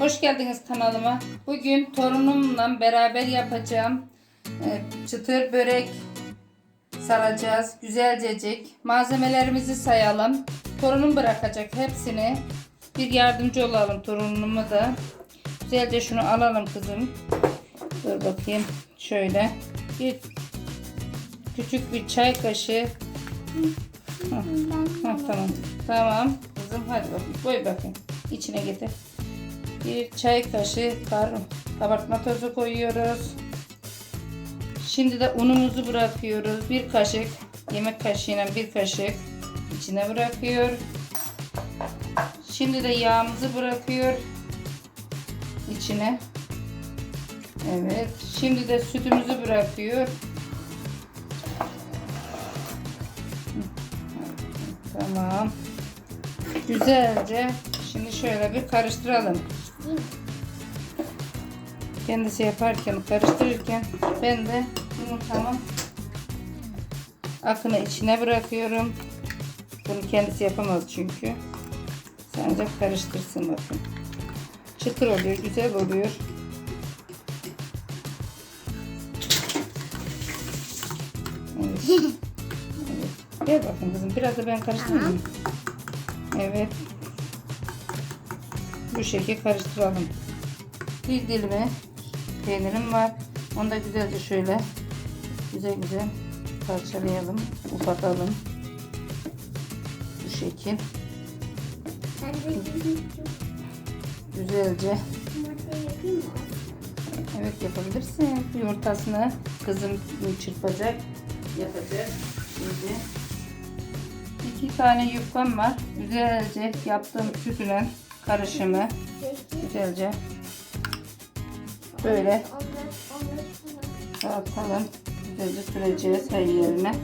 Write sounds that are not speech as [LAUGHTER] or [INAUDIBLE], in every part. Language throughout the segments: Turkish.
Hoş geldiniz kanalıma. Bugün torunumla beraber yapacağım e, çıtır börek saracağız. Güzelcecik. Malzemelerimizi sayalım. Torunum bırakacak hepsini. Bir yardımcı olalım torunuma da. Güzelce şunu alalım kızım. Dur bakayım. Şöyle. Bir küçük bir çay kaşığı. Hah, hah, tamam. Tamam. Kızım hadi bakayım. Koy bakayım. İçine getir. Bir çay kaşığı kabartma tozu koyuyoruz. Şimdi de unumuzu bırakıyoruz. Bir kaşık yemek kaşığıyla bir kaşık içine bırakıyor. Şimdi de yağımızı bırakıyor içine. Evet. Şimdi de sütümüzü bırakıyor. Tamam. Güzelce şimdi şöyle bir karıştıralım. Kendisi yaparken karıştırırken ben de yumurtamın akını içine bırakıyorum. Bunu kendisi yapamaz çünkü. Sadece karıştırsın bakın. Çıtır oluyor, güzel oluyor. Evet. [LAUGHS] evet. Gel bakın kızım. Biraz da ben karıştırayım. Evet. Bu şekilde karıştıralım. Bir dilimi peynirim var. Onu da güzelce şöyle güzel güzel parçalayalım, ufatalım. Bu şekil. Güzelce evet yapabilirsin. Yumurtasını kızım çırpacak, yapacak. Şimdi iki tane yufkam var. Güzelce yaptığım sütüne karışımı güzelce böyle dağıtalım. Güzelce süreceğiz her yerine.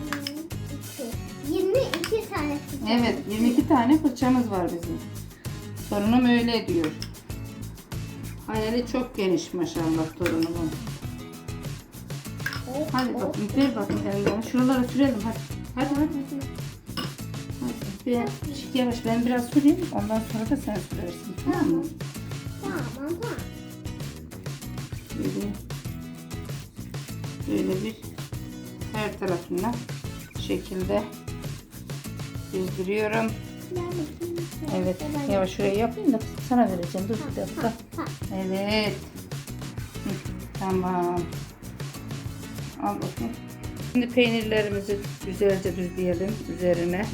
22 tane Evet 22 tane fırçamız var bizim. Torunum öyle diyor. Hayali çok geniş maşallah torunumun. Hadi bakın ver bakın elinden. Şuralara sürelim hadi. Hadi hadi hadi. Bir, yavaş ben biraz süreyim. Ondan sonra da sen sürersin. Tamam mı? Tamam tamam. Böyle, böyle bir her tarafına şekilde dizdiriyorum. Evet. Yavaş şuraya yapayım da sana vereceğim. Dur bir dakika. Evet. Tamam. Al bakayım. Şimdi peynirlerimizi güzelce düzleyelim üzerine.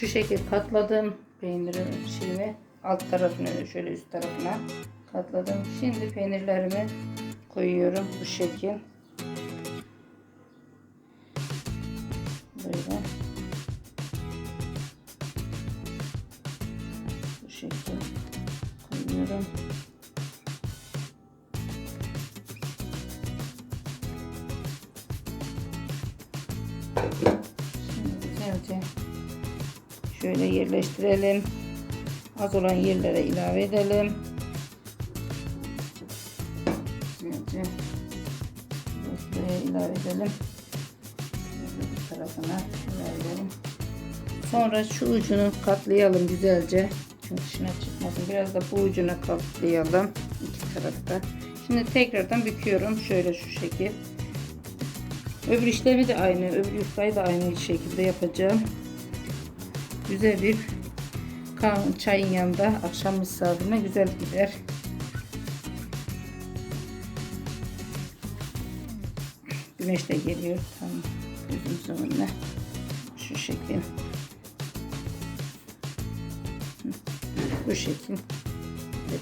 Şu şekil katladım peynirin şeyini alt tarafını şöyle üst tarafına katladım. Şimdi peynirlerimi koyuyorum bu şekil. Böyle. Bu şekil koyuyorum. Şimdi güzelce şöyle yerleştirelim. Az olan yerlere ilave edelim. Güzelce buraya ilave edelim. Şöyle bir tarafına ilave edelim. Sonra şu ucunu katlayalım güzelce. Çünkü dışına çıkmasın. Biraz da bu ucuna katlayalım. iki tarafta. Şimdi tekrardan büküyorum. Şöyle şu şekil. Öbür işlemi de aynı. Öbür yufkayı da aynı şekilde yapacağım. Güzel bir kahve çayın yanında akşam misafirine güzel gider. Güneş de geliyor. Tamam. Gözümüzün önüne. Şu şekil. Bu şekil. Evet.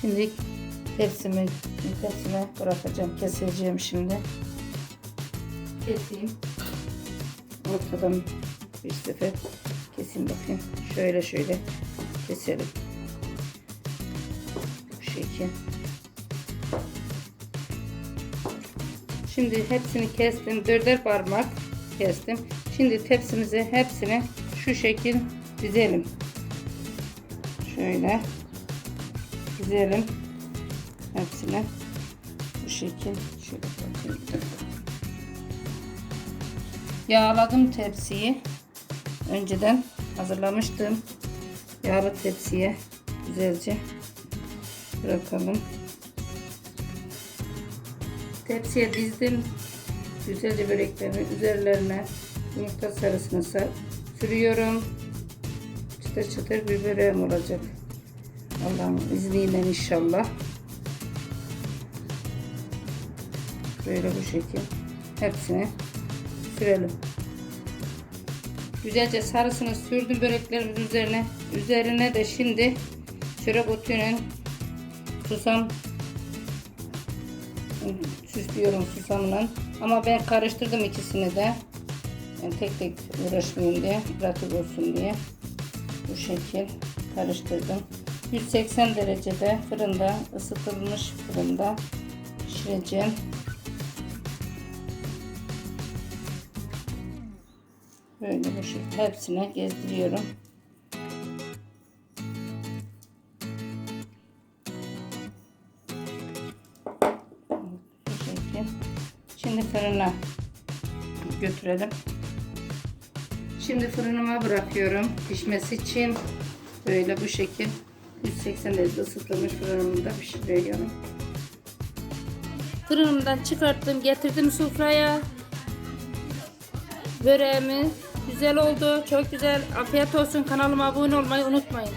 Şimdi tepsimi tepsime bırakacağım. Keseceğim şimdi. Keseyim. Ortadan bir sefer keseyim bakayım. Şöyle şöyle keselim. Bu şekil. Şimdi hepsini kestim. Dörder parmak kestim. Şimdi tepsimize hepsini şu şekil dizelim. Şöyle dizelim. Hepsini bu şekil şöyle bakayım. Yağladım tepsiyi. Önceden hazırlamıştım. Yağlı tepsiye güzelce bırakalım. Tepsiye dizdim. Güzelce böreklerimi üzerlerine yumurta sarısını sa- sürüyorum. Çıtır çıtır bir böreğim olacak. Allah'ın izniyle inşallah. Böyle bu şekil. Hepsini sürelim. Güzelce sarısını sürdüm böreklerimizin üzerine. Üzerine de şimdi çörek otuyla susam süslüyorum susamla. Ama ben karıştırdım ikisini de. Yani tek tek uğraşmayayım diye, pratik olsun diye. Bu şekil karıştırdım. 180 derecede fırında ısıtılmış fırında pişireceğim. Böyle bu şekilde hepsine gezdiriyorum. Şimdi fırına götürelim. Şimdi fırınıma bırakıyorum pişmesi için. Böyle bu şekil 180 derece ısıtılmış fırınımda pişiriyorum. Fırınımdan çıkarttım, getirdim sofraya. Böreğimi güzel oldu, çok güzel. Afiyet olsun. Kanalıma abone olmayı unutmayın.